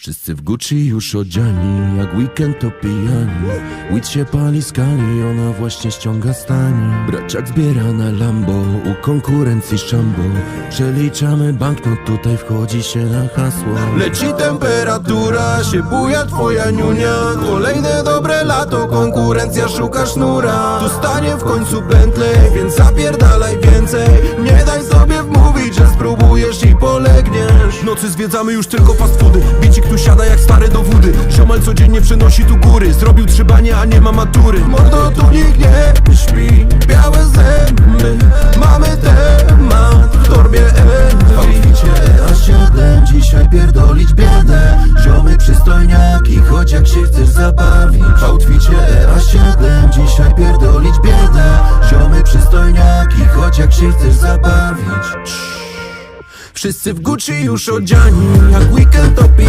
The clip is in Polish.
Wszyscy w Gucci już odziani, jak weekend to pijani. Weed się pali skali, ona właśnie ściąga stani. Braciak zbiera na Lambo, u konkurencji szambo. Przeliczamy banknot, tutaj wchodzi się na hasło. Leci temperatura, się buja twoja niunia. Kolejne dobre lato, konkurencja szuka sznura Tu stanie w końcu Bentley, więc zapierdalaj więcej. Nie daj sobie wmówić, że spróbujesz i polegniesz. Nocy zwiedzamy już tylko fast foody Ziomal codziennie przenosi tu góry. Zrobił trzy banie, a nie ma matury. Mordo tu nikt nie śpi. Białe zęby Mamy temat w torbie Outficie A7 Dzisiaj pierdolić biedę. Ziomy przystojniaki Choć jak się chcesz zabawić. Outficie A7 Dzisiaj pierdolić biedę. Ziomy przystojniaki Choć jak się chcesz zabawić. Wszyscy w Gucci już odziani Jak weekend to pi-